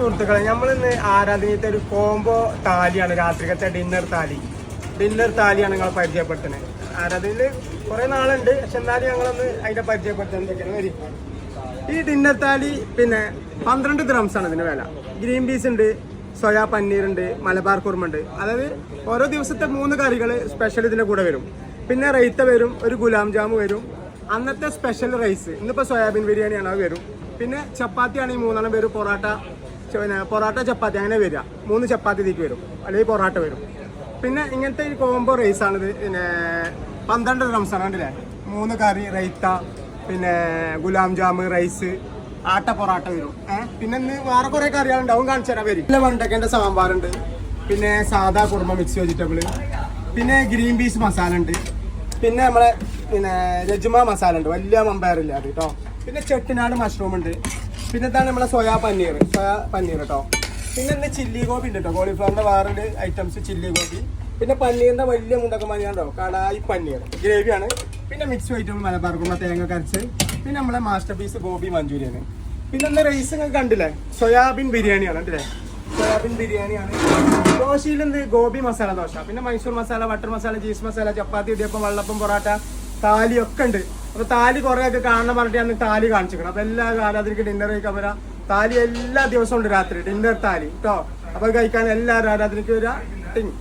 സുഹൃത്തുക്കളെ നമ്മളിന്ന് ആരാധനീയത്തെ ഒരു കോംബോ താലിയാണ് രാത്രികത്തെ ഡിന്നർ താലി. ഡിന്നർ താലിയാണ് ഞങ്ങൾ പരിചയപ്പെടുത്തുന്നത് ആരാധനയിൽ കുറെ നാളുണ്ട് പക്ഷെ എന്നാലും ഞങ്ങളൊന്ന് അതിന്റെ പരിചയപ്പെടുത്തുന്നതൊക്കെയാണ് വരി. ഈ ഡിന്നർ താലി പിന്നെ പന്ത്രണ്ട് ഗ്രാംസ് ആണ് ഇതിന് വില. ഗ്രീൻ പീസ് ഉണ്ട് സോയാ പനീർ ഉണ്ട് മലബാർ കുറുമ ഉണ്ട്. അതായത് ഓരോ ദിവസത്തെ മൂന്ന് കറികൾ സ്പെഷ്യൽ ഇതിന്റെ കൂടെ വരും. പിന്നെ റൈത്ത വരും ഒരു ഗുലാം ജാമു വരും. അന്നത്തെ സ്പെഷ്യൽ റൈസ് ഇന്നിപ്പോൾ സോയാബീൻ ബിരിയാണിയാണ് അത് വരും. പിന്നെ ചപ്പാത്തിയാണ് ഈ മൂന്നെണ്ണം വരും പൊറോട്ട പിന്നെ പൊറോട്ട ചപ്പാത്തി അങ്ങനെ വരിക. മൂന്ന് ചപ്പാത്തി തീക്ക് വരും. അല്ലെങ്കിൽ പൊറോട്ട വരും. പിന്നെ ഇങ്ങനത്തെ ഈ കോംബോ റൈസ് ആണിത്. പിന്നെ പന്ത്രണ്ട് ഡ്രംസ് ആണ് കണ്ടില്ലേ? മൂന്ന് കറി റൈത്ത പിന്നെ ഗുലാം ജാമ് റൈസ് ആട്ട പൊറോട്ട വരും. പിന്നെ ഇന്ന് വേറെ കുറെ കറികളുണ്ടാവും കാണിച്ചു തരാൻ വരും. പിന്നെ വണ്ടക്കേന്റെ സാമ്പാറുണ്ട്. പിന്നെ സാധാ കുറുമ മിക്സ് വെജിറ്റബിൾ പിന്നെ ഗ്രീൻ പീസ് മസാല ഉണ്ട് പിന്നെ നമ്മളെ പിന്നെ രജ്മ മസാല ഉണ്ട് വലിയ മമ്പയറില്ല അത് കേട്ടോ പിന്നെ ചെട്ടിനാട് മഷ്റൂം ഉണ്ട്. പിന്നെ ഇതാണ് നമ്മളെ സോയാ പനീർ? സോയാ പനീർ കേട്ടോ പിന്നെ ഇന്ന് ചില്ലി ഗോപി ഉണ്ട് കേട്ടോ കോളിഫ്ലവറിന്റെ വേറൊരു ഐറ്റംസ് ചില്ലി ഗോപി. പിന്നെ പനീറിന്റെ വലിയ മുണ്ടൊക്കെ മഞ്ഞുണ്ടോ കടായി പനീർ. ഗ്രേവിയാണ് പിന്നെ മിക്സ് വെജിറ്റബിൾ മലബാർ കുമ്പ തേങ്ങ കരച്ച് പിന്നെ നമ്മളെ മാസ്റ്റർ പീസ് ഗോബി മഞ്ചൂരിയാണ്. പിന്നെ ഇന്ന് റൈസ് നിങ്ങൾ കണ്ടില്ലേ? സോയാബീൻ ബിരിയാണിയാണ് അല്ലേ സോയാബീൻ ബിരിയാണിയാണ് ദോശയിൽ എന്ത് ഗോപി മസാല ദോശ. പിന്നെ മൈസൂർ മസാല ബട്ടർ മസാല ചീസ് മസാല ചപ്പാത്തി ഇടിയപ്പം വെള്ളപ്പം പൊറോട്ട താലി ഒക്കെ ഉണ്ട്. അപ്പൊ താലി കുറെ ഒക്കെ കാണണം പറഞ്ഞിട്ട് ഞാൻ താലി കാണിച്ചിരിക്കണം അപ്പൊ എല്ലാ ആരാധനയ്ക്ക് ഡിന്നർ കഴിക്കാൻ വരാം താലി എല്ലാ ദിവസവും ഉണ്ട് രാത്രി. ഡിന്നർ താലി കേട്ടോ അപ്പൊ കഴിക്കാൻ എല്ലാ ആരാധനയ്ക്ക് വരാം? ടിങ്